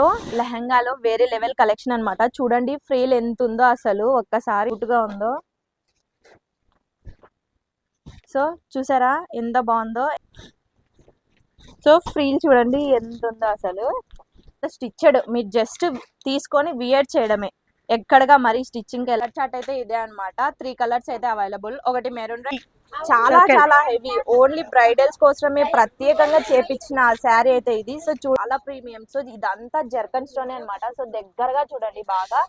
So లెహంగాలో వేరే level collection అన్నమాట. చూడండి ఫ్రీల్ ఎంత ఉందో అసలు ఒక్కసారి గా ఉందో. సో చూసారా ఎంత బాగుందో? సో ఫ్రీల్ చూడండి ఎంత ఉందో అసలు స్టిచ్డ్ మీరు జస్ట్ తీసుకొని వియర్ చేయడమే. ఎక్కడగా మరి స్టిచ్చింగ్ కలర్ చార్ట్ అయితే ఇదే అన్నమాట. త్రీ కలర్స్ అయితే అవైలబుల్ ఒకటి మెరూన్ చాలా. చాలా హెవీ ఓన్లీ బ్రైడల్స్ కోసమే ప్రత్యేకంగా చేపించిన శారీ అయితే ఇది. సో చాలా ప్రీమియం సో ఇదంతా జర్కన్ స్టోన్ అన్నమాట. సో దగ్గరగా చూడండి బాగా.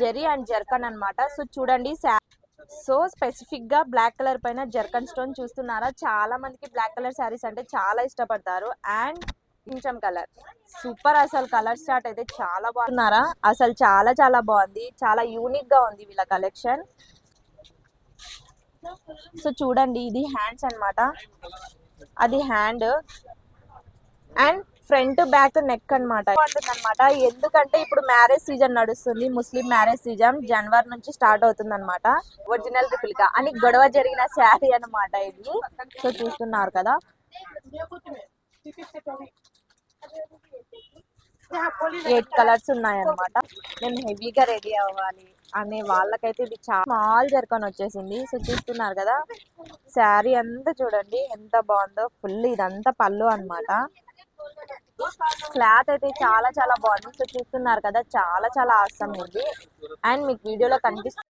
జెరీ అండ్ జర్కన్ అన్నమాట. సో చూడండి సో స్పెసిఫిక్గా బ్లాక్ కలర్ పైన జర్కన్ స్టోన్ చూస్తున్నారా? చాలా మందికి బ్లాక్ కలర్ శారీస్ అంటే చాలా ఇష్టపడతారు. అండ్ కొంచెం కలర్ సూపర్ అసలు కలర్ స్టార్ట్ అయితే చాలా బాగున్నారా? అసలు చాలా చాలా బాగుంది. చాలా యూనిక్గా ఉంది వీళ్ళ కలెక్షన్ సో చూడండి ఇది హ్యాండ్స్ అన్నమాట. అది hand and front back neck అన్నమాట. అనమాట ఎందుకంటే ఇప్పుడు మ్యారేజ్ సీజన్ నడుస్తుంది. ముస్లిం మ్యారేజ్ సీజన్ జనవరి నుంచి స్టార్ట్ అవుతుంది అనమాట ఒరిజినల్ రిపిల్గా అని గొడవ జరిగిన శారీ అన్నమాట ఇది. సో చూస్తున్నారు కదా. ఎయిట్ కలర్స్ ఉన్నాయన్నమాట. మేము హెవీగా రెడీ అవ్వాలి అనే వాళ్ళకైతే ఇది చాలా స్మాల్ జర్కన్ వచ్చేసింది. సో చూస్తున్నారు కదా శారీ అంతా చూడండి ఎంత బాగుందో. ఫుల్ ఇదంతా పళ్ళు అన్నమాట. క్లాత్ అయితే చాలా చాలా బాగుంది. సో చూస్తున్నారు కదా చాలా చాలా ఆసం ఉంది అండ్ మీకు వీడియోలో కనిపిస్తుంది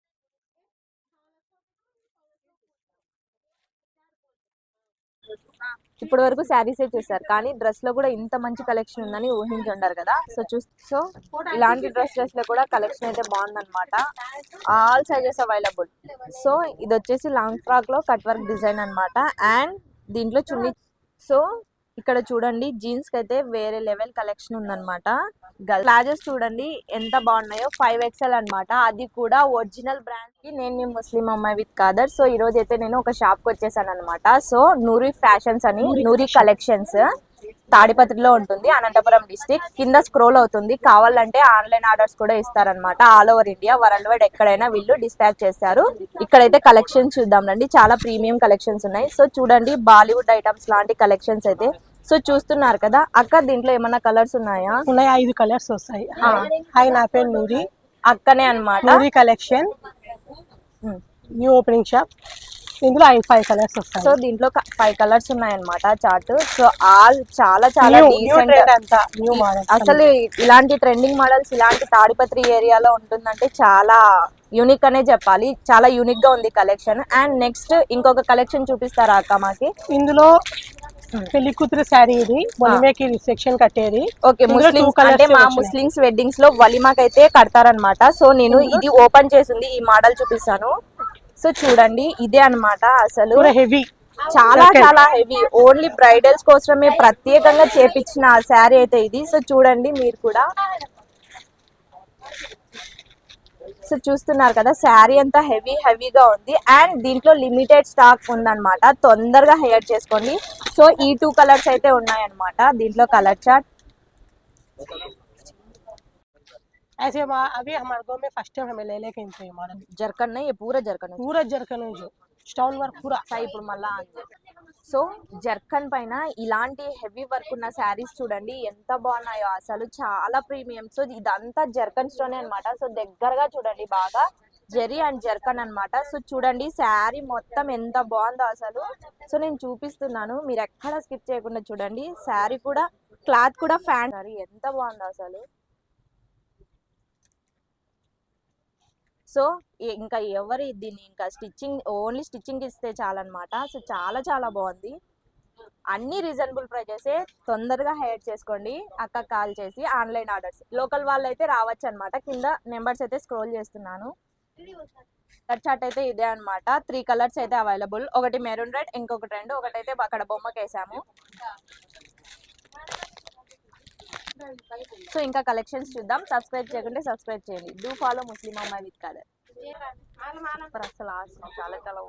ఇప్పటి వరకు శారీస్ చూసారు కానీ డ్రెస్లో కూడా ఇంత మంచి కలెక్షన్ ఉందని ఊహించి ఉండరు కదా. సో చూ సో ఇలాంటి డ్రెస్ డ్రెస్లో కూడా కలెక్షన్ అయితే బాగుందన్నమాట. ఆల్ సైజెస్ అవైలబుల్ సో ఇది వచ్చేసి లాంగ్ ఫ్రాక్లో కట్ వర్క్ డిజైన్ అన్నమాట. అండ్ దీంట్లో చున్నీ సో ఇక్కడ చూడండి జీన్స్కి అయితే వేరే లెవెల్ కలెక్షన్ ఉందన్నమాట. ప్లాజెస్ చూడండి ఎంత బాగున్నాయో ఫైవ్ ఎక్స్ఎల్ అన్నమాట. అది కూడా ఒరిజినల్ బ్రాండ్కి. నేను మీ ముస్లిం అమ్మాయి విత్ కాదర్. సో ఈ రోజు అయితే నేను ఒక షాప్కి వచ్చేసాను అనమాట సో నూరి ఫ్యాషన్స్ అని నూరి కలెక్షన్స్ తాడిపత్రిలో ఉంటుంది అనంతపురం డిస్టిక్ కింద స్క్రోల్ అవుతుంది కావాలంటే ఆన్లైన్ ఆర్డర్స్ కూడా ఇస్తారనమాట all over India world wide ఎక్కడైనా వీళ్ళు డిస్పాచ్ చేస్తారు ఇక్కడైతే కలెక్షన్స్ చూద్దాం రండి. చాలా ప్రీమియం కలెక్షన్స్ ఉన్నాయి. సో చూడండి బాలీవుడ్ ఐటమ్స్ లాంటి కలెక్షన్స్ అయితే సో చూస్తున్నారు కదా అక్క దీంట్లో ఏమన్నా కలర్స్ ఉన్నాయా? ఉన్నాయి ఐదు కలర్స్ వస్తాయి. హాయ్ నా పేరు నూరి. అక్కనే అన్నమాట. Noori collection. New opening shop ఇందులో ఐదు ఫైవ్ కలర్స్ సో వస్తాయి దీంట్లో ఫైవ్ కలర్స్ ఉన్నాయన్నమాట చార్ట్ సో ఆల్ చాలా చాలా న్యూ మోడల్ అసలు ఇలాంటి ట్రెండింగ్ మోడల్స్ ఇలాంటి తాడిపత్రి ఏరియాలో ఉంటుందంటే చాలా యూనిక్ అనే చెప్పాలి. చాలా యూనిక్గా ఉంది కలెక్షన్ అండ్ నెక్స్ట్ ఇంకొక కలెక్షన్ చూపిస్తారా అక్క మాకి? ఇందులో పెళ్ళి కూతురు శారీ ఇది. మొలిమేకి రిసెప్షన్ కట్టేది. ఓకే ముస్లిమ్స్ colours అంటే మా. ముస్లిమ్స్ వెడ్డింగ్స్లో వలిమాకి అయితే కడతారనమాట సో నేను ఇది ఓపెన్ చేసింది ఈ మోడల్ చూపిస్తాను. సో చూడండి ఇదే అన్నమాట అసలు. హెవీ చాలా. చాలా హెవీ ఓన్లీ బ్రైడల్స్ కోసమే ప్రత్యేకంగా చేపించిన శారీ అయితే ఇది. సో చూడండి మీరు కూడా. సో చూస్తున్నారు కదా శారీ అంతా హెవీ హెవీగా ఉంది. అండ్ దీంట్లో లిమిటెడ్ స్టాక్ ఉందన్నమాట. తొందరగా హెయిర్ చేసుకోండి. సో ఈ టూ కలర్స్ అయితే ఉన్నాయన్నమాట దీంట్లో కలర్ చార్ట్ ऐसे वहाँ- अभी हमारे गाँव में फर्स्ट टाइम हमें ले लेके इनसे मॉडल జర్కన్ ये पूरा జర్కన్ पूरा जरकन है जो स्टोन वर्क पूरा సో ఇప్పుడు మళ్ళా సో జర్కన్ పైన ఇలాంటి హెవీ వర్క్ ఉన్న శారీస్ చూడండి ఎంత బాగున్నాయో అసలు చాలా ప్రీమియం సో ఇదంతా జర్కన్ స్టోనే అన్నమాట సో దగ్గరగా చూడండి బాగా జెరీ అండ్ జర్కన్ అనమాట సో చూడండి శారీ మొత్తం ఎంత బాగుందో అసలు. సో నేను చూపిస్తున్నాను మీరు ఎక్కడ స్కిప్ చేయకుండా చూడండి. శారీ కూడా క్లాత్ కూడా ఫ్యాన్ సారీ ఎంత బాగుందో అసలు. సో ఇంకా ఎవరు దీన్ని ఇంకా స్టిచ్చింగ్ ఓన్లీ స్టిచ్చింగ్ ఇస్తే చాలన్నమాట. సో చాలా చాలా బాగుంది. అన్ని రీజనబుల్ ప్రైజెస్ తొందరగా హైర్ చేసుకోండి. అక్క కాల్ చేసి ఆన్లైన్ ఆర్డర్స్. లోకల్ వాళ్ళు అయితే రావచ్చు అనమాట కింద నెంబర్స్ అయితే స్క్రోల్ చేస్తున్నాను. కలర్ చార్ట్ అయితే ఇదే అన్నమాట. త్రీ కలర్స్ అయితే అవైలబుల్ ఒకటి మెరూన్ రెడ్ ఇంకొకటి రెండు. ఒకటైతే అక్కడ బొమ్మకి వేసాము సో ఇంకా కలెక్షన్స్ చూద్దాం. సబ్స్క్రైబ్ చేయకుంటే సబ్స్క్రైబ్ చేయండి. డూ ఫాలో ముస్లిం అమ్మాయి విత్ కలర్ అసలు చాలా చాలా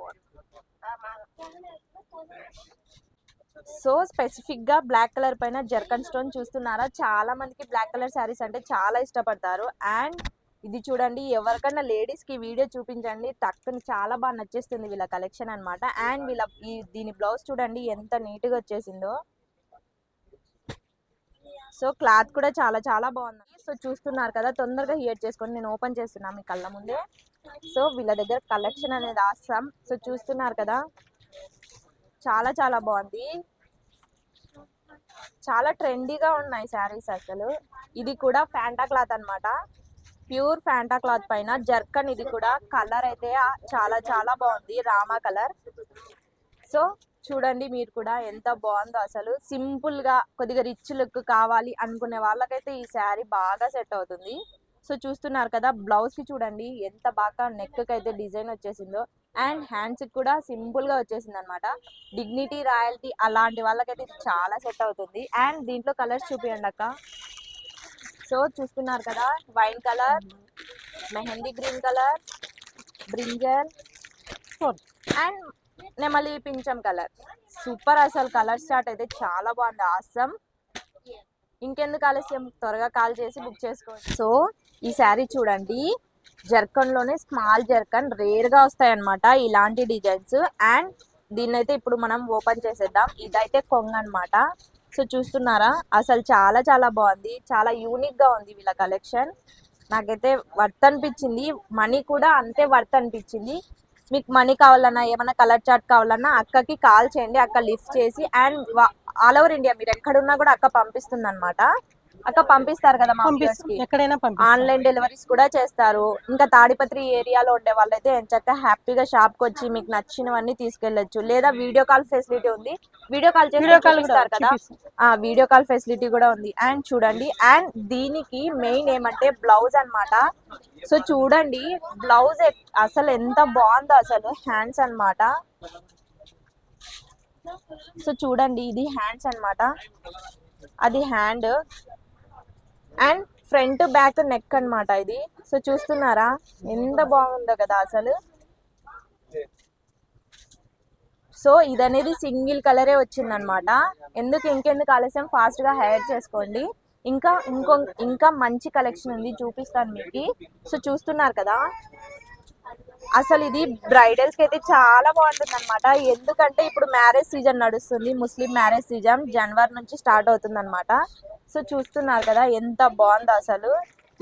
సో స్పెసిఫిక్గా బ్లాక్ కలర్ పైన జర్కన్ స్టోన్ చూస్తున్నారా? చాలా మందికి బ్లాక్ కలర్ శారీస్ అంటే చాలా ఇష్టపడతారు. అండ్ ఇది చూడండి ఎవరికన్నా లేడీస్కి వీడియో చూపించండి. తక్కువ చాలా బాగా నచ్చేస్తుంది వీళ్ళ కలెక్షన్ అన్నమాట. అండ్ వీళ్ళ ఈ దీని బ్లౌజ్ చూడండి ఎంత నీట్గా వచ్చేసిందో. సో క్లాత్ కూడా చాలా చాలా బాగుంది. సో చూస్తున్నారు కదా తొందరగా హియర్ చేసుకొని నేను ఓపెన్ చేస్తున్నా మీ కళ్ళ ముందే. సో వీళ్ళ దగ్గర కలెక్షన్ అనేది ఆస్తాం సో చూస్తున్నారు కదా చాలా చాలా బాగుంది. చాలా ట్రెండీగా ఉన్నాయి శారీస్ అసలు. ఇది కూడా ఫ్యాంటా క్లాత్ అన్నమాట. ప్యూర్ ఫ్యాంటా క్లాత్ పైన జర్కన్ ఇది కూడా. కలర్ అయితే చాలా చాలా బాగుంది. రామా కలర్. సో చూడండి మీరు కూడా ఎంత బాగుందో అసలు. సింపుల్గా కొద్దిగా రిచ్ లుక్ కావాలి అనుకునే వాళ్ళకైతే ఈ శారీ బాగా సెట్ అవుతుంది. సో చూస్తున్నారు కదా బ్లౌజ్కి చూడండి ఎంత బాగా నెక్కి అయితే డిజైన్ వచ్చేసిందో. అండ్ హ్యాండ్స్కి కూడా సింపుల్గా వచ్చేసింది అనమాట డిగ్నిటీ రాయల్టీ అలాంటి వాళ్ళకైతే చాలా సెట్ అవుతుంది. అండ్ దీంట్లో కలర్స్ చూపియండి అక్క. సో చూస్తున్నారు కదా wine colour mehndi green colour brinjal and నెమలి పింఛం కలర్. సూపర్ అసలు కలర్ స్టార్ట్ అయితే చాలా బాగుంది ఆసం ఇంకెందుకు ఆలస్యం? త్వరగా కాల్ చేసి బుక్ చేసుకోండి. సో ఈ శారీ చూడండి జర్కన్లోనే స్మాల్ జర్కన్ రేర్గా వస్తాయి అన్నమాట ఇలాంటి డిజైన్స్. అండ్ దీన్ని అయితే ఇప్పుడు మనం ఓపెన్ చేసేద్దాం. ఇదైతే కొంగ అన్నమాట సో చూస్తున్నారా? అసలు చాలా చాలా బాగుంది. చాలా యూనిక్గా ఉంది వీళ్ళ కలెక్షన్ నాకైతే వర్త్ అనిపించింది. మనీ కూడా అంతే వర్త్ అనిపించింది. మీకు మనీ కావాలన్నా ఏమైనా కలర్ చార్ట్ కావాలన్నా అక్కకి కాల్ చేయండి. అక్క లిఫ్ట్ చేసి అండ్ ఆల్ ఓవర్ ఇండియా మీరు ఎక్కడున్నా కూడా అక్క పంపిస్తుంది అనమాట అక్క పంపిస్తారు కదా ఎక్కడైనా ఆన్లైన్ డెలివరీస్ కూడా చేస్తారు. ఇంకా తాడిపత్రి ఏరియాలో ఉండే వాళ్ళైతే ఎంచక్క హ్యాపీగా షాప్కి వచ్చి మీకు నచ్చినవన్నీ తీసుకెళ్ళొచ్చు లేదా వీడియో కాల్ ఫెసిలిటీ ఉంది. వీడియో కాల్ చేసి చూపిస్తారు కదా. ఆ వీడియో కాల్ ఫెసిలిటీ కూడా ఉంది. అండ్ చూడండి. అండ్ దీనికి మెయిన్ ఏమంటే బ్లౌజ్ అన్నమాట. సో చూడండి. బ్లౌజ్ అసలు ఎంత బాగుందో అసలు. హ్యాండ్స్ అన్నమాట. సో చూడండి. ఇది హ్యాండ్స్ అన్నమాట. అది hand and front back neck అన్నమాట ఇది. సో చూస్తున్నారా? ఎంత బాగుందో కదా అసలు. సో ఇది అనేది సింగిల్ కలరే వచ్చిందనమాట ఎందుకు ఇంకెందుకు ఆలస్యం? ఫాస్ట్గా హైర్ చేసుకోండి. ఇంకా ఇంకో ఇంకా మంచి కలెక్షన్ ఉంది. చూపిస్తాను మీకు. సో చూస్తున్నారు కదా? అసలు ఇది బ్రైడల్స్కి అయితే చాలా బాగుంటుంది అనమాట ఎందుకంటే ఇప్పుడు మ్యారేజ్ సీజన్ నడుస్తుంది. ముస్లిం మ్యారేజ్ సీజన్ జనవరి నుంచి స్టార్ట్ అవుతుంది అనమాట సో చూస్తున్నారు కదా ఎంత బాగుందో అసలు.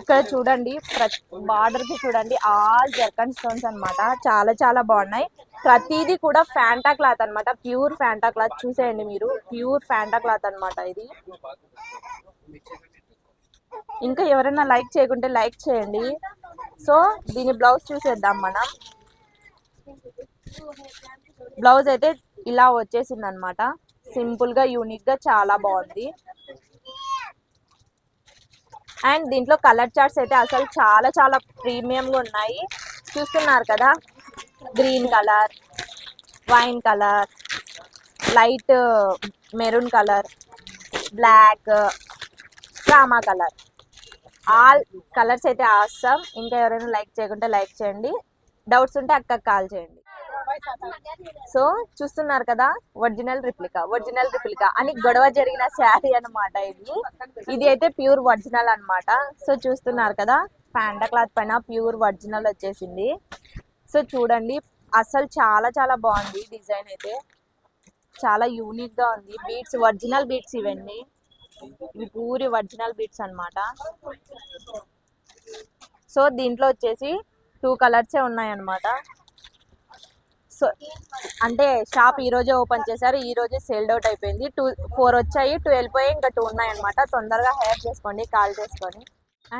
ఇక్కడ చూడండి ప్రతి బార్డర్కి చూడండి ఆల్ జర్కన్ స్టోన్స్ అన్నమాట. చాలా చాలా బాగున్నాయి. ప్రతిదీ కూడా ఫ్యాంటా క్లాత్ అన్నమాట. ప్యూర్ ఫ్యాంటా క్లాత్ చూసేయండి మీరు. ప్యూర్ ఫ్యాంటా క్లాత్ అన్నమాట ఇది. ఇంకా ఎవరైనా లైక్ చేయకుంటే లైక్ చేయండి. సో దీని బ్లౌజ్ చూసేద్దాం మనం. బ్లౌజ్ అయితే ఇలా వచ్చేసింది అనమాట సింపుల్గా గా చాలా బాగుంది. అండ్ దీంట్లో కలర్ చార్ట్స్ అయితే అసలు చాలా చాలా ప్రీమియంగా ఉన్నాయి. చూస్తున్నారు కదా? Green colour wine colour light maroon colour black Rama colour. All colours అయితే ఆస్తాం ఇంకా ఎవరైనా లైక్ చేయకుంటే లైక్ చేయండి. డౌట్స్ ఉంటే అక్కకి కాల్ చేయండి. సో చూస్తున్నారు కదా ఒరిజినల్ రిప్లికా ఒరిజినల్ రిప్లికా. అని గొడవ జరిగిన శారీ అన్నమాట ఇది. ఇది అయితే ప్యూర్ ఒరిజినల్ అన్నమాట. సో చూస్తున్నారు కదా ప్యాండా క్లాత్ పైన ప్యూర్ ఒరిజినల్ వచ్చేసింది. సో చూడండి అసలు చాలా చాలా బాగుంది డిజైన్ అయితే. చాలా యూనిక్గా ఉంది. బీట్స్ ఒరిజినల్ బీట్స్ ఇవన్నీ. ఇవి పూరి ఒరిజినల్ బీట్స్ అన్నమాట. సో దీంట్లో వచ్చేసి టూ కలర్సే ఉన్నాయన్నమాట. సో అంటే షాప్ ఈ రోజే ఓపెన్ చేశారు ఈ రోజే సేల్డ్ అవుట్ అయిపోయింది. టూ ఫోర్ వచ్చాయి టూ వెళ్ళిపోయి ఇంకా టూ ఉన్నాయి అనమాట తొందరగా హెయిర్ చేసుకోండి కాల్ చేసుకొని.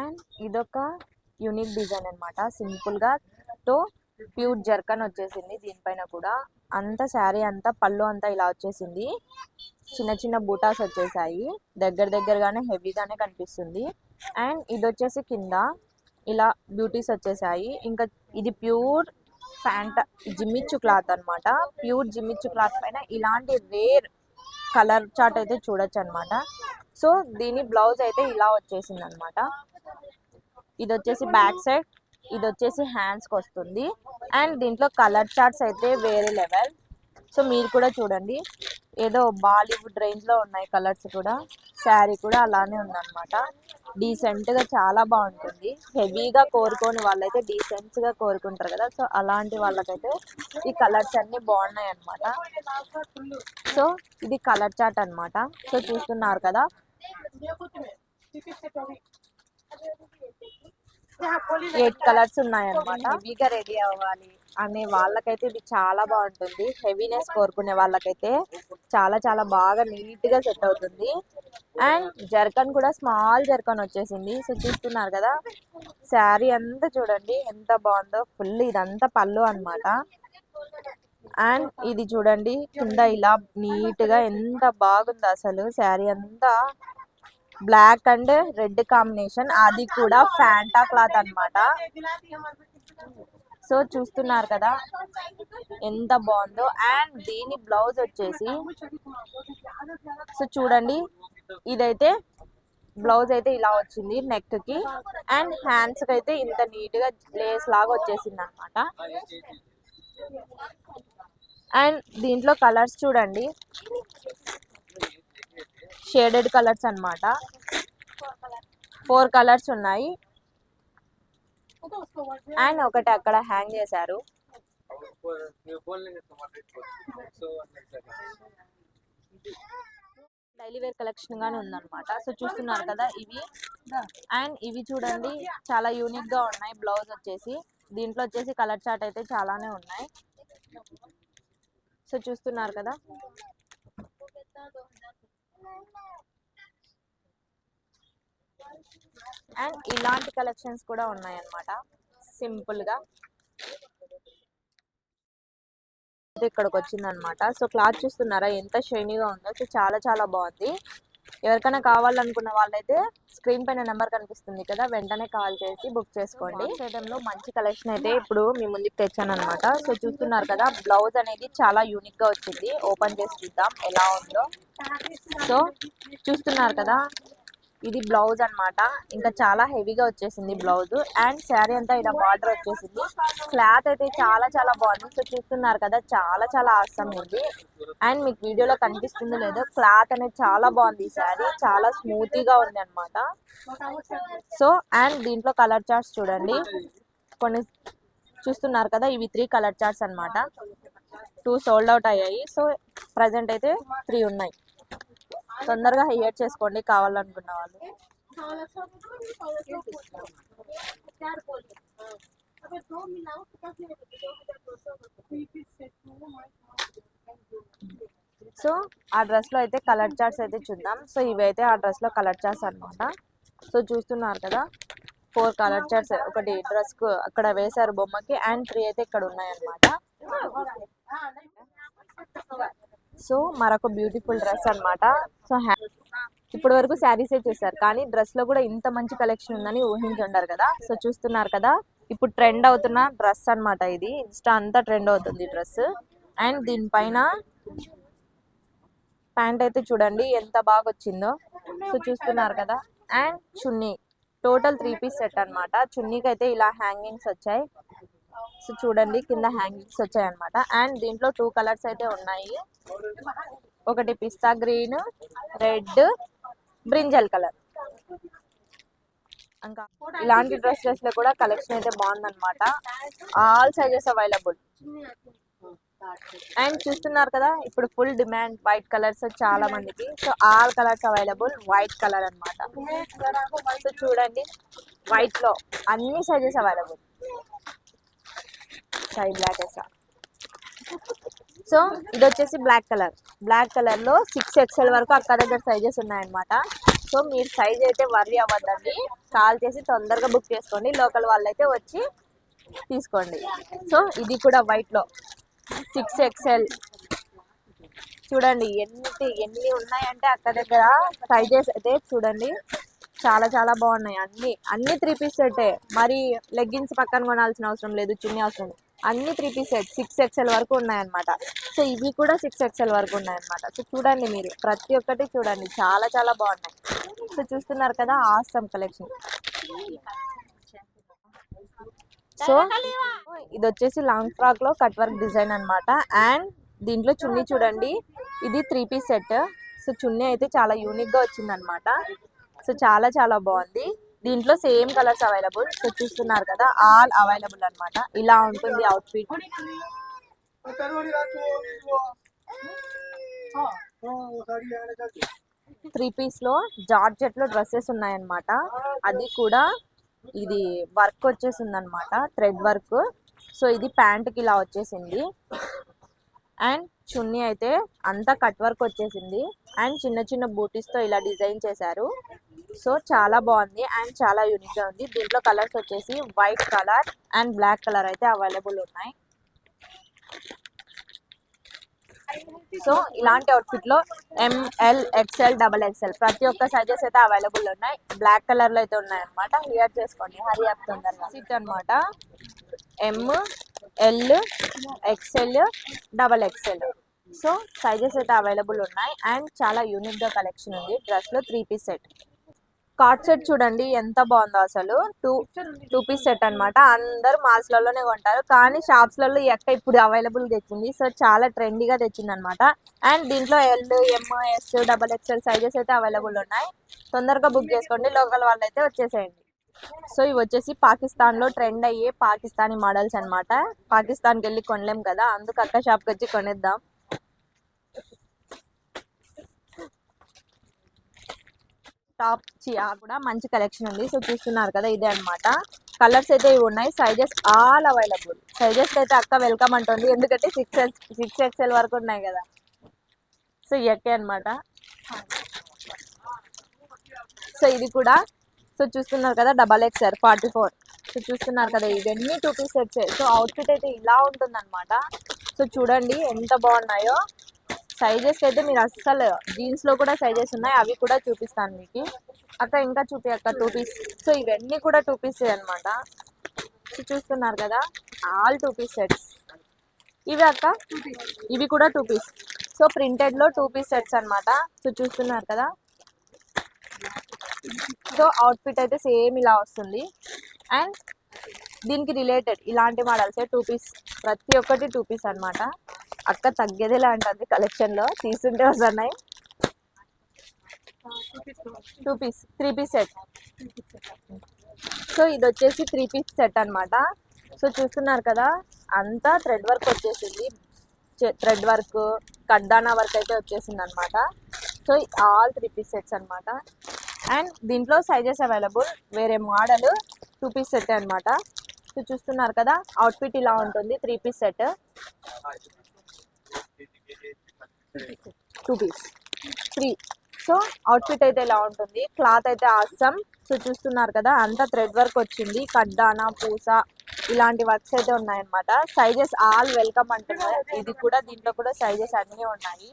అండ్ ఇదొక యూనిక్ డిజైన్ అనమాట సింపుల్గా తో ప్యూర్ జర్కన్ వచ్చేసింది దీనిపైన కూడా. అంత శారీ అంతా పళ్ళు అంతా ఇలా వచ్చేసింది. చిన్న చిన్న బూటాస్ వచ్చేసాయి. దగ్గర దగ్గరగానే హెవీగానే కనిపిస్తుంది. అండ్ ఇది వచ్చేసి కింద ఇలా బ్యూటీస్ వచ్చేసాయి. ఇంకా ఇది ప్యూర్ ఫ్యాంట జిమ్మిచ్చు క్లాత్ అనమాట ప్యూర్ జిమ్మిచ్చు క్లాత్ పైన ఇలాంటి రేర్ కలర్ చార్ట్ అయితే చూడొచ్చు అనమాట సో దీని బ్లౌజ్ అయితే ఇలా వచ్చేసింది అనమాట ఇది వచ్చేసి బ్యాక్ సైడ్ ఇది వచ్చేసి హ్యాండ్స్కి వస్తుంది అండ్ దీంట్లో కలర్ చార్ట్స్ అయితే వేరే లెవెల్. సో మీరు కూడా చూడండి. ఏదో బాలీవుడ్ రేంజ్లో ఉన్నాయి కలర్స్ కూడా. శారీ కూడా అలానే ఉందన్నమాట. డీసెంట్గా చాలా బాగుంటుంది. హెవీగా కోరుకోని వాళ్ళైతే డీసెంట్గా కోరుకుంటారు కదా. సో అలాంటి వాళ్ళకైతే ఈ కలర్స్ అన్నీ బాగున్నాయి అన్నమాట సో ఇది కలర్ చార్ట్ అన్నమాట. సో చూస్తున్నారు కదా. ఎయిట్ కలర్స్ ఉన్నాయన్నమాట. హెవీగా రెడీ అవ్వాలి. అనే వాళ్ళకైతే ఇది చాలా బాగుంటుంది. హెవీనెస్ కోరుకునే వాళ్ళకైతే చాలా చాలా బాగా నీట్గా సెట్ అవుతుంది. అండ్ జర్కన్ కూడా స్మాల్ జర్కన్ వచ్చేసింది. సో చూస్తున్నారు కదా శారీ అంతా చూడండి ఎంత బాగుందో. ఫుల్ ఇదంతా పళ్ళు అన్నమాట. అండ్ ఇది చూడండి కింద ఇలా నీట్గా ఎంత బాగుందో అసలు శారీ అంతా. Black and red combination. అది కూడా ఫ్యాంటా క్లాత్ అన్నమాట. సో చూస్తున్నారు కదా ఎంత బాగుందో. అండ్ దీని బ్లౌజ్ వచ్చేసి సో చూడండి ఇదైతే బ్లౌజ్ అయితే ఇలా వచ్చింది నెక్కి. అండ్ హ్యాండ్స్కి అయితే ఇంత నీట్గా లేస్ లాగా వచ్చేసింది అనమాట అండ్ దీంట్లో కలర్స్ చూడండి. షేడెడ్ కలర్స్ అన్నమాట. ఫోర్ కలర్స్ ఉన్నాయి. అండ్ ఒకటి అక్కడ హ్యాంగ్ చేశారు. డైలీ వేర్ కలెక్షన్ గానే ఉందన్నమాట. సో చూస్తున్నారు కదా ఇవి. అండ్ ఇవి చూడండి చాలా యూనిక్గా ఉన్నాయి. బ్లౌజ్ వచ్చేసి. దీంట్లో వచ్చేసి కలర్ చాట్ అయితే చాలానే ఉన్నాయి. సో చూస్తున్నారు కదా. అండ్ ఇలాంటి కలెక్షన్స్ కూడా ఉన్నాయి అన్నమాట సింపుల్గా. ఇది ఇక్కడికి వచ్చింది అనమాట సో క్లాత్ చూస్తున్నారా? ఎంత షైనీగా ఉందో. సో చాలా చాలా బాగుంది. ఎవరికైనా కావాలనుకున్న వాళ్ళైతే స్క్రీన్ పైన నెంబర్ కనిపిస్తుంది కదా వెంటనే కాల్ చేసి బుక్ చేసుకోండి. లో మంచి కలెక్షన్ అయితే ఇప్పుడు మీ ముందుకు తెచ్చాను అనమాట సో చూస్తున్నారు కదా బ్లౌజ్ అనేది చాలా యూనిక్గా వచ్చింది. ఓపెన్ చేసి చూద్దాం ఎలా ఉందో. సో చూస్తున్నారు కదా ఇది బ్లౌజ్ అన్నమాట. ఇంకా చాలా హెవీగా వచ్చేసింది బ్లౌజ్. అండ్ శారీ అంతా ఇలా బార్డర్ వచ్చేసింది. క్లాత్ అయితే చాలా చాలా బాగుంది సో చూస్తున్నారు కదా. చాలా చాలా ఆసం ఉంది అండ్ మీకు వీడియోలో కనిపిస్తుంది లేదో. క్లాత్ అనేది చాలా బాగుంది ఈ శారీ. చాలా స్మూతీగా ఉంది అనమాట సో అండ్ దీంట్లో కలర్ చార్ట్స్ చూడండి. కొన్ని చూస్తున్నారు కదా ఇవి త్రీ కలర్ చార్ట్స్ అన్నమాట. టూ సోల్డ్ అవుట్ అయ్యాయి. సో ప్రజెంట్ అయితే త్రీ ఉన్నాయి. తొందరగా హైయర్ చేసుకోండి కావాలనుకున్న వాళ్ళు. సో ఆ డ్రెస్లో అయితే కలర్ చార్ట్స్ అయితే చూద్దాం. సో ఇవైతే ఆ డ్రెస్లో కలర్ చార్ట్స్ అనమాట సో చూస్తున్నారు కదా ఫోర్ కలర్ చార్ట్స్ ఒకటి డ్రెస్కు అక్కడ వేశారు బొమ్మకి అండ్ త్రీ అయితే ఇక్కడ ఉన్నాయన్నమాట. సో మరొక బ్యూటిఫుల్ డ్రెస్ అన్నమాట. సో ఇప్పటి వరకు శారీసే చూసారు కానీ డ్రెస్లో కూడా ఇంత మంచి కలెక్షన్ ఉందని ఊహించుండారు కదా. సో చూస్తున్నారు కదా ఇప్పుడు ట్రెండ్ అవుతున్న డ్రెస్ అన్నమాట ఇది. ఇన్స్టా అంతా ట్రెండ్ అవుతుంది డ్రెస్ అండ్ దీనిపైన ప్యాంట్ అయితే చూడండి ఎంత బాగా వచ్చిందో. సో చూస్తున్నారు కదా. And chunni total three piece set అన్నమాట. చున్నీకి అయితే ఇలా హ్యాంగింగ్స్ వచ్చాయి. సో చూడండి కింద హ్యాంగింగ్స్ వచ్చాయన్నమాట. అండ్ దీంట్లో టూ కలర్స్ అయితే ఉన్నాయి. ఒకటి pista green red brinjal colour. ఇంకా ఇలాంటి డ్రెస్సెస్లో కూడా కలెక్షన్ అయితే బాగుందన్నమాట. All sizes available. అండ్ చూస్తున్నారు కదా ఇప్పుడు ఫుల్ డిమాండ్ వైట్ కలర్స్ చాలా మందికి. So all colours available white colour అన్నమాట. సో చూడండి వైట్లో అన్ని సైజెస్ అవైలబుల్. షై బ్లాక్ వేసా సో ఇది వచ్చేసి బ్లాక్ కలర్. బ్లాక్ కలర్లో సిక్స్ ఎక్స్ఎల్ వరకు అక్క దగ్గర సైజెస్ ఉన్నాయన్నమాట. సో మీరు సైజ్ అయితే వర్రీ అవ్వద్దండి. కాల్ చేసి తొందరగా బుక్ చేసుకోండి. లోకల్ వాళ్ళైతే వచ్చి తీసుకోండి. సో ఇది కూడా వైట్లో సిక్స్ ఎక్స్ఎల్ చూడండి ఎన్ని ఎన్ని ఉన్నాయంటే అక్క దగ్గర సైజెస్ అయితే చూడండి. చాలా చాలా బాగున్నాయి. అన్ని అన్ని త్రీ పీస్ సెటే మరి లెగ్గిన్స్ పక్కన కొనాల్సిన అవసరం లేదు చున్నీ అవసరం అన్ని three piece set six XL వరకు ఉన్నాయన్నమాట. సో ఇవి కూడా సిక్స్ ఎక్స్ఎల్ వరకు ఉన్నాయన్నమాట. సో చూడండి మీరు ప్రతి ఒక్కటి చూడండి చాలా చాలా బాగున్నాయి. సో చూస్తున్నారు కదా ఆసమ్ కలెక్షన్ సో ఇది వచ్చేసి లాంగ్ ఫ్రాక్లో కట్ వర్క్ డిజైన్ అన్నమాట. అండ్ దీంట్లో చున్నీ చూడండి ఇది three piece set so chunni అయితే చాలా యూనిక్గా సో చాలా చాలా బాగుంది. దీంట్లో సేమ్ కలర్స్ అవైలబుల్. సో చూస్తున్నారు కదా ఆల్ అవైలబుల్ అన్నమాట. ఇలా ఉంటుంది అవుట్ ఫిట్ త్రీ పీస్లో జార్జెట్లో డ్రెస్సెస్ ఉన్నాయన్నమాట. అది కూడా ఇది వర్క్ వచ్చేసింది అనమాట థ్రెడ్ వర్క్. సో ఇది ప్యాంట్కి ఇలా వచ్చేసింది. అండ్ చున్నీ అయితే అంతా కట్ వర్క్ వచ్చేసింది. అండ్ చిన్న చిన్న బూటీస్తో ఇలా డిజైన్ చేశారు. సో చాలా బాగుంది అండ్ చాలా యూనిక్గా ఉంది. దీంట్లో కలర్స్ వచ్చేసి white colour and black colour అయితే అవైలబుల్ ఉన్నాయి. సో ఇలాంటి అవుట్ఫిట్లో M L XL double XL ప్రతి ఒక్క సైజెస్ అయితే అవైలబుల్ ఉన్నాయి. బ్లాక్ కలర్లో అయితే ఉన్నాయి అనమాట హియర్ చేసుకోండి. హరి అప్ తొందరగా. సిట్ అనమాట M L XL double XL so sizes అయితే అవైలబుల్ ఉన్నాయి అండ్ చాలా యూనిక్గా కలెక్షన్ ఉంది. డ్రెస్లో three piece set cord set చూడండి ఎంత బాగుందో అసలు. టూ టూ పీస్ సెట్ అన్నమాట. అందరు మాల్స్ లలోనే కొంటారు. కానీ షాప్స్లలో ఈ అక్క ఇప్పుడు అవైలబుల్ తెచ్చింది. సో చాలా ట్రెండీగా తెచ్చింది అనమాట అండ్ దీంట్లో L M S double XL sizes అయితే అవైలబుల్ ఉన్నాయి. తొందరగా బుక్ చేసుకోండి. లోకల్ వాళ్ళు అయితే వచ్చేసేయండి. సో ఇవి వచ్చేసి పాకిస్తాన్లో ట్రెండ్ అయ్యే పాకిస్తానీ మోడల్స్ అనమాట పాకిస్తాన్కి వెళ్ళి కొనలేం కదా అందుకు అక్క షాప్కి వచ్చి కొనేద్దాం. టాప్ చియా కూడా మంచి కలెక్షన్ ఉంది. సో చూస్తున్నారు కదా ఇదే అన్నమాట. కలర్స్ అయితే ఇవి ఉన్నాయి సైజెస్ ఆల్ అవైలబుల్ సైజెస్ అయితే అక్క వెల్కమ్ అంటుంది. ఎందుకంటే సిక్స్ సిక్స్ ఎక్స్ఎల్ వరకు ఉన్నాయి కదా. సో ఎక్కే అన్నమాట. సో ఇది కూడా సో చూస్తున్నారు కదా double XL forty four so చూస్తున్నారు కదా ఇవన్నీ two piece sets so outfit అయితే ఇలా ఉంటుంది అనమాట సో చూడండి ఎంత బాగున్నాయో. సైజెస్ అయితే మీరు అస్సలు జీన్స్లో కూడా సైజెస్ ఉన్నాయి అవి కూడా చూపిస్తాను మీకు. అక్క ఇంకా చూపి అక్క టూ పీస్ సో ఇవన్నీ కూడా టూ పీస్ అన్నమాట. సో చూస్తున్నారు కదా ఆల్ టూ పీస్ సెట్స్ ఇవి అక్క? ఇవి కూడా టూ పీస్ సో ప్రింటెడ్లో టూ పీస్ సెట్స్ అన్నమాట. సో చూస్తున్నారు కదా సో అవుట్ఫిట్ అయితే సేమ్ ఇలా వస్తుంది. అండ్ దీనికి రిలేటెడ్ ఇలాంటి మోడల్స్ టూ పీస్ ప్రతి ఒక్కటి టూ పీస్ అనమాట అక్క తగ్గేదేలా అంటుంది కలెక్షన్లో తీసుంటే వస్తున్నాయి. Two piece three piece set so ఇది వచ్చేసి త్రీ పీస్ సెట్ అనమాట సో చూస్తున్నారు కదా అంతా థ్రెడ్ వర్క్ వచ్చేసింది. థ్రెడ్ వర్క్ కడ్డానా వర్క్ అయితే వచ్చేసింది అనమాట so all three piece sets అనమాట అండ్ దీంట్లో సైజెస్ అవైలబుల్ వేరే మోడల్ టూ పీస్ సెట్ అన్నమాట. సో చూస్తున్నారు కదా అవుట్ఫిట్ ఇలా ఉంటుంది three piece set two piece three so outfit అయితే ఇలా ఉంటుంది. క్లాత్ అయితే అస్సం సో చూస్తున్నారు కదా అంతా థ్రెడ్ వర్క్ వచ్చింది. కడ్డానా పూస ఇలాంటి వర్క్స్ అయితే ఉన్నాయన్నమాట. సైజెస్ ఆల్ వెల్కమ్ అంటున్నారు. ఇది కూడా దీంట్లో కూడా సైజెస్ అన్నీ ఉన్నాయి.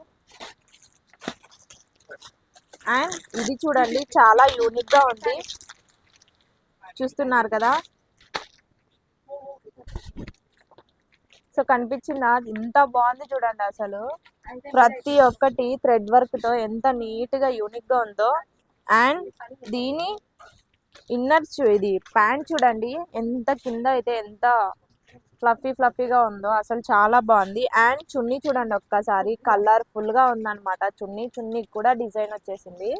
అండ్ ఇది చూడండి చాలా యూనిక్గా ఉంది. చూస్తున్నారు కదా? సో కనిపించిందా? ఎంత బాగుంది చూడండి అసలు. ప్రతి ఒక్కటి థ్రెడ్ వర్క్తో ఎంత నీట్గా యూనిక్గా ఉందో. అండ్ దీని ఇన్నర్ చూ ఇది ప్యాంట్ చూడండి ఎంత కింద అయితే ఎంత ఫ్లఫీ ఫ్లఫీగా ఉందో అసలు చాలా బాగుంది. అండ్ చున్నీ చూడండి ఒక్కసారి కలర్ఫుల్గా ఉందన్నమాట. చున్నీ చున్నీ కూడా డిజైన్ వచ్చేసింది.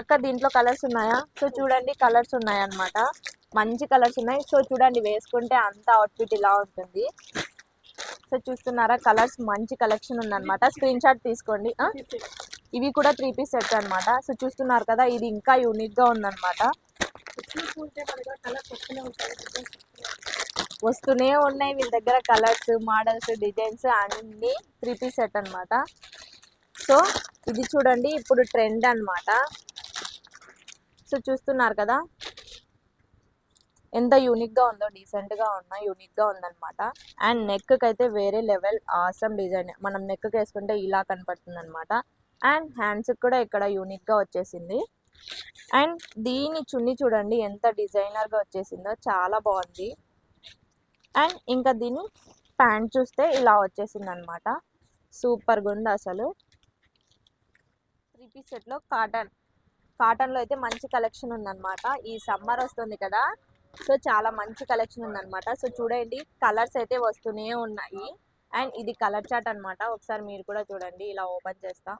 అక్క దీంట్లో కలర్స్ ఉన్నాయా? సో చూడండి కలర్స్ ఉన్నాయన్నమాట. మంచి కలర్స్ ఉన్నాయి. సో చూడండి వేసుకుంటే అంత అవుట్ఫిట్ ఇలా ఉంటుంది. సో చూస్తున్నారా? కలర్స్ మంచి కలెక్షన్ ఉందన్నమాట. స్క్రీన్ షాట్ తీసుకోండి. ఇవి కూడా త్రీ పీస్ సెట్ అన్నమాట. సో చూస్తున్నారు కదా ఇది ఇంకా యూనిక్గా ఉందన్నమాట. వస్తూనే ఉన్నాయి. వీళ్ళ దగ్గర కలర్స్ మోడల్స్ డిజైన్స్ అన్ని త్రీ పీస్ సెట్ అన్నమాట. సో ఇది చూడండి ఇప్పుడు ట్రెండ్ అన్నమాట. సో చూస్తున్నారు కదా? ఎంత యూనిక్గా ఉందో డీసెంట్గా యూనిక్గా యూనిక్గా ఉందన్నమాట. అండ్ నెక్కి అయితే వేరే లెవెల్ ఆసమ్ డిజైన్. మనం నెక్కి వేసుకుంటే ఇలా కనపడుతుంది అనమాట అండ్ హ్యాండ్స్కి కూడా ఇక్కడ యూనిక్గా వచ్చేసింది. అండ్ దీని చున్నీ చూడండి ఎంత డిజైనర్గా వచ్చేసిందో చాలా బాగుంది. అండ్ ఇంకా దీని ప్యాంట్ చూస్తే ఇలా వచ్చేసింది అనమాట సూపర్గా ఉంది అసలు. త్రీ పీస్ సెట్లో కాటన్. కాటన్లో అయితే మంచి కలెక్షన్ ఉందన్నమాట ఈ సమ్మర్ వస్తుంది కదా సో చాలా మంచి కలెక్షన్ ఉందన్నమాట సో చూడండి కలర్స్ అయితే వస్తూనే ఉన్నాయి. అండ్ ఇది కలర్ చాట్ అన్నమాట ఒకసారి మీరు కూడా చూడండి ఇలా ఓపెన్ చేస్తా.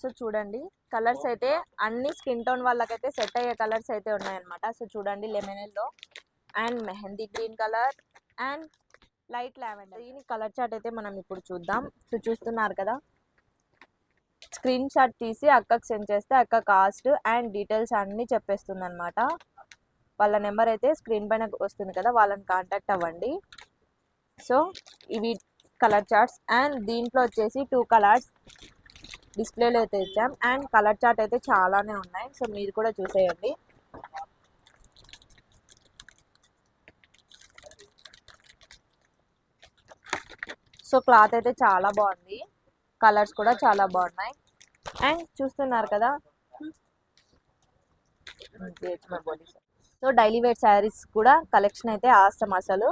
సో చూడండి కలర్స్ అయితే అన్ని స్కిన్ టోన్ వాళ్ళకైతే సెట్ అయ్యే కలర్స్ అయితే ఉన్నాయన్నమాట. సో చూడండి lemon yellow and mehndi green colour and light lavender. దీని కలర్ చార్ట్ అయితే మనం ఇప్పుడు చూద్దాం. సో చూస్తున్నారు కదా స్క్రీన్ షాట్ తీసి అక్కకి సెండ్ చేస్తే అక్క కాస్ట్ అండ్ డీటెయిల్స్ అన్నీ చెప్పేస్తుంది అనమాట వాళ్ళ నెంబర్ అయితే స్క్రీన్ పైన వస్తుంది కదా వాళ్ళని కాంటాక్ట్ అవ్వండి. సో ఇవి కలర్ చార్ట్స్ అండ్ దీంట్లో వచ్చేసి టూ కలర్స్ డిస్ప్లేలో అయితే ఇచ్చాం. అండ్ కలర్ చార్ట్ అయితే చాలానే ఉన్నాయి. సో మీరు కూడా చూసేయండి. సో క్లాత్ అయితే చాలా బాగుంది. కలర్స్ కూడా చాలా బాగున్నాయి. అండ్ చూస్తున్నారు కదా. సో డైలీ వేర్ శారీస్ కూడా కలెక్షన్ అయితే ఆస్తాం అసలు.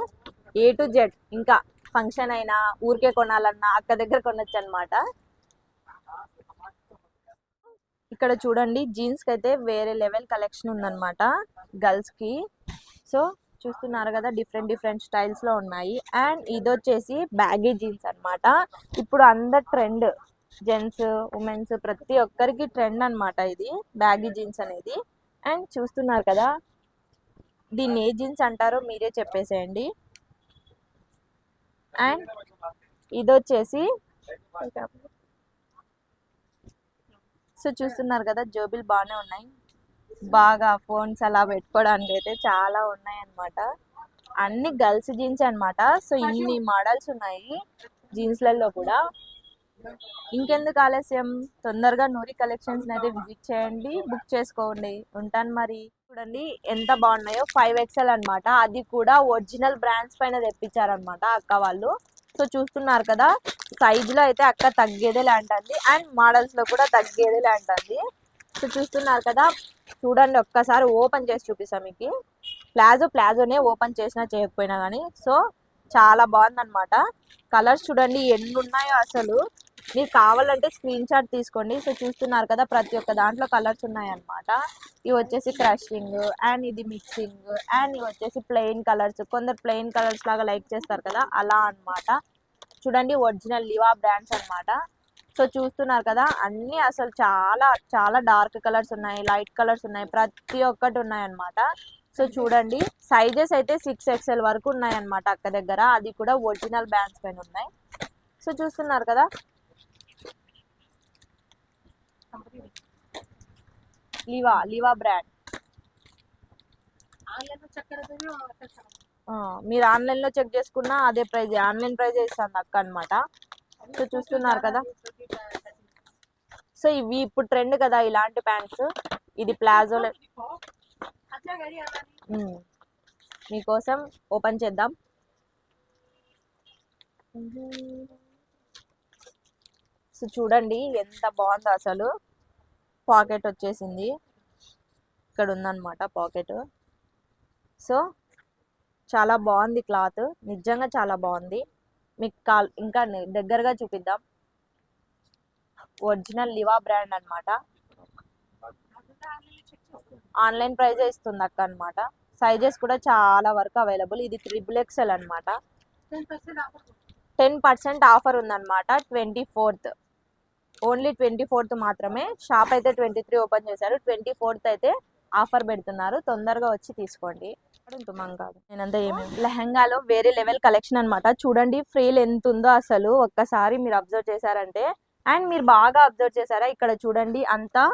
ఏ టు జెడ్ ఇంకా ఫంక్షన్ అయినా ఊరికే కొనాలన్నా అక్క దగ్గర కొనొచ్చు అనమాట ఇక్కడ చూడండి జీన్స్ అయితే వేరే లెవెల్ కలెక్షన్ ఉందన్నమాట గర్ల్స్కి సో చూస్తున్నారు కదా డిఫరెంట్ డిఫరెంట్ స్టైల్స్లో ఉన్నాయి. అండ్ ఇది వచ్చేసి బ్యాగీ జీన్స్ అన్నమాట. ఇప్పుడు అందరు ట్రెండ్ జెంట్స్ ఉమెన్స్ ప్రతి ఒక్కరికి ట్రెండ్ అన్నమాట ఇది బ్యాగీ జీన్స్ అనేది. అండ్ చూస్తున్నారు కదా దీన్ని ఏ జీన్స్ అంటారో మీరే చెప్పేసేయండి. అండ్ ఇది వచ్చేసి సో చూస్తున్నారు కదా జోబిల్ బాగానే ఉన్నాయి. బాగా ఫోన్స్ అలా పెట్టుకోవడానికి అయితే చాలా ఉన్నాయి అన్నమాట అన్ని గర్ల్స్ జీన్స్ అనమాట సో ఇన్ని మోడల్స్ ఉన్నాయి జీన్స్లలో కూడా. ఇంకెందుకు ఆలస్యం? తొందరగా నూరి కలెక్షన్స్ అయితే విజిట్ చేయండి బుక్ చేసుకోండి. ఉంటాను మరి. చూడండి ఎంత బాగున్నాయో ఫైవ్ ఎక్స్ఎల్ అన్నమాట. అది కూడా ఒరిజినల్ బ్రాండ్స్ పైన తెప్పించారనమాట అక్క వాళ్ళు. సో చూస్తున్నారు కదా సైజ్లో అయితే అక్క తగ్గేదే అంటుంది అండ్ మోడల్స్లో కూడా తగ్గేదే అంటుంది సో చూస్తున్నారు కదా చూడండి ఒక్కసారి ఓపెన్ చేసి చూపిస్తాం మీకు. ప్లాజో ప్లాజోనే ఓపెన్ చేసినా చేయకపోయినా కానీ సో చాలా బాగుందన్నమాట. కలర్స్ చూడండి ఎన్ని ఉన్నాయో అసలు. మీరు కావాలంటే స్క్రీన్ షాట్ తీసుకోండి. సో చూస్తున్నారు కదా ప్రతి ఒక్క దాంట్లో కలర్స్ ఉన్నాయన్నమాట. ఇవి వచ్చేసి క్రషింగ్ అండ్ ఇది మిక్సింగ్ అండ్ ఇవి వచ్చేసి ప్లెయిన్ కలర్స్. కొందరు ప్లెయిన్ కలర్స్ లాగా లైక్ చేస్తారు కదా అలా అన్నమాట. చూడండి ఒరిజినల్ లివా బ్రాండ్స్ అన్నమాట. సో చూస్తున్నారు కదా అన్నీ అసలు చాలా చాలా డార్క్ కలర్స్ ఉన్నాయి లైట్ కలర్స్ ఉన్నాయి ప్రతి ఒక్కటి ఉన్నాయి అన్నమాట సో చూడండి సైజెస్ అయితే సిక్స్ ఎక్స్ఎల్ వరకు ఉన్నాయి అన్నమాట అక్క దగ్గర. అది కూడా ఒరిజినల్ బ్రాండ్స్ పైన ఉన్నాయి. సో చూస్తున్నారు కదా లివా లివా బ్రాండ్. మీరు ఆన్లైన్లో చెక్ చేసుకున్నా అదే ప్రైజ్ ఆన్లైన్ ప్రైజ్ ఇస్తుంది అక్క అన్నమాట. సో చూస్తున్నారు కదా. సో ఇవి ఇప్పుడు ట్రెండ్ కదా ఇలాంటి ప్యాంట్స్. ఇది ప్లాజోలో. మీకోసం ఓపెన్ చేద్దాం. చూడండి ఎంత బాగుందో అసలు. పాకెట్ వచ్చేసింది. ఇక్కడ ఉందన్నమాట పాకెట్. సో చాలా బాగుంది క్లాత్. నిజంగా చాలా బాగుంది. మీకు కాల్ ఇంకా దగ్గరగా చూపిద్దాం. ఒరిజినల్ లివా బ్రాండ్ అన్నమాట. ఆన్లైన్ ప్రైజే ఇస్తుంది అక్క అన్నమాట. సైజెస్ కూడా చాలా వరకు అవైలబుల్. ఇది త్రిబుల్ ఎక్స్ఎల్ అనమాట టెన్ పర్సెంట్ ఆఫర్ ఉందన్నమాట. Twenty fourth. Only twenty fourth మాత్రమే. షాప్ అయితే ట్వంటీ త్రీ ఓపెన్ చేశారు. ట్వంటీ ఫోర్త్ అయితే ఆఫర్ పెడుతున్నారు. తొందరగా వచ్చి తీసుకోండి. కాదు. నేనంతా ఏమి లెహంగాలో వేరే లెవెల్ కలెక్షన్ అన్నమాట. చూడండి ఫ్రీల్ ఎంత ఉందో అసలు ఒక్కసారి మీరు అబ్జర్వ్ చేశారంటే అండ్ మీరు బాగా అబ్జర్వ్ చేశారా? ఇక్కడ చూడండి అంతా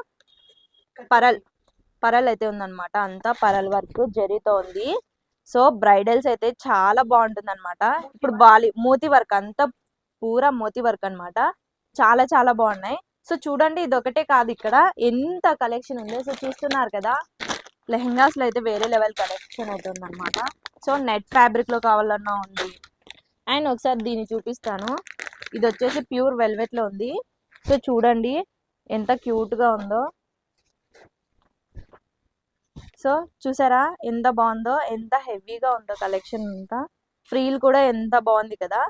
పరల్ పరల్ అయితే ఉందన్నమాట. అంతా పరల్ వర్క్ జరీతో ఉంది. సో బ్రైడల్స్ అయితే చాలా బాగుంటుంది అనమాట ఇప్పుడు బాలి మూతి వర్క్ అంతా పూరా మూతి వర్క్ అన్నమాట. చాలా చాలా బాగున్నాయి. సో చూడండి ఇది ఒకటే కాదు ఇక్కడ. ఎంత కలెక్షన్ ఉంది. సో చూస్తున్నారు కదా లెహంగాస్లో అయితే వేరే లెవెల్ కలెక్షన్ అయితే ఉందన్నమాట. సో నెట్ ఫ్యాబ్రిక్లో కావాలన్నా ఉంది. అండ్ ఒకసారి దీన్ని చూపిస్తాను. ఇది వచ్చేసి ప్యూర్ వెల్వెట్లో ఉంది. సో చూడండి ఎంత క్యూట్గా ఉందో. సో చూసారా ఎంత బాగుందో ఎంత హెవీగా ఉందో కలెక్షన్ అంతా. ఫ్రీల్ కూడా ఎంత బాగుంది కదా.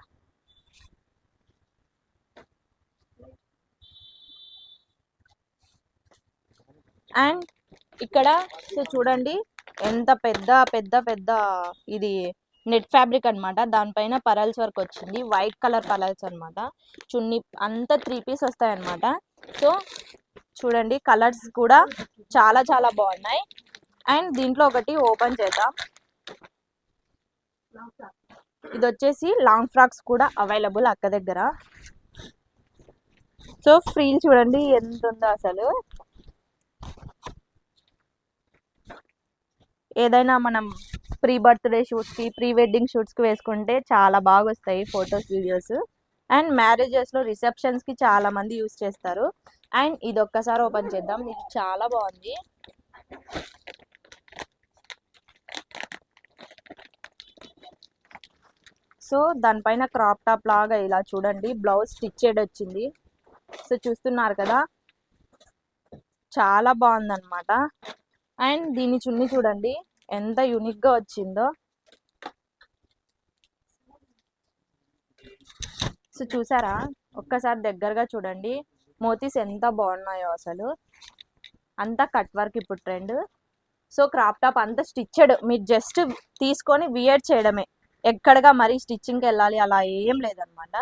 అండ్ ఇక్కడ సో చూడండి ఎంత పెద్ద పెద్ద పెద్ద ఇది నెట్ ఫ్యాబ్రిక్ అన్నమాట. దానిపైన పరల్స్ వర్క్ వచ్చింది. వైట్ కలర్ పరల్స్ అన్నమాట. చున్నీ అంతా త్రీ పీస్ వస్తాయన్నమాట సో చూడండి కలర్స్ కూడా చాలా చాలా బాగున్నాయి. అండ్ దీంట్లో ఒకటి ఓపెన్ చేద్దాం. ఇది వచ్చేసి లాంగ్ ఫ్రాక్స్ కూడా అవైలబుల్ అక్క దగ్గర. సో ఫ్రీల్ చూడండి ఎంత ఉందో అసలు. ఏదైనా మనం ప్రీ బర్త్డే షూట్స్కి ప్రీ వెడ్డింగ్ షూట్స్కి వేసుకుంటే చాలా బాగా వస్తాయి ఫొటోస్ వీడియోస్. అండ్ మ్యారేజెస్లో రిసెప్షన్స్కి చాలా మంది యూస్ చేస్తారు. అండ్ ఇది ఒక్కసారి ఓపెన్ చేద్దాం. ఇది చాలా బాగుంది. సో దానిపైన క్రాప్ టాప్ లాగా ఇలా చూడండి. బ్లౌజ్ స్టిచ్చెడ్ వచ్చింది. సో చూస్తున్నారు కదా? చాలా బాగుందన్నమాట. అండ్ దీని చున్నీ చూడండి ఎంత యూనిక్గా వచ్చిందో. సో చూసారా? ఒక్కసారి దగ్గరగా చూడండి. మోతీస్ ఎంత బాగున్నాయో అసలు. అంతా కట్ వర్క్ ఇప్పుడు ట్రెండ్. సో క్రాప్ టాప్ అంతా స్టిచ్డ్ మీరు జస్ట్ తీసుకొని వియర్ చేయడమే. ఎక్కడగా మరీ స్టిచ్చింగ్కి వెళ్ళాలి అలా ఏం లేదనమాట.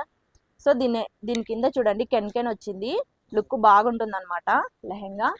సో దీని దీని కింద చూడండి కెన్ కెన్ వచ్చింది. లుక్ బాగుంటుంది అనమాట లెహెంగా.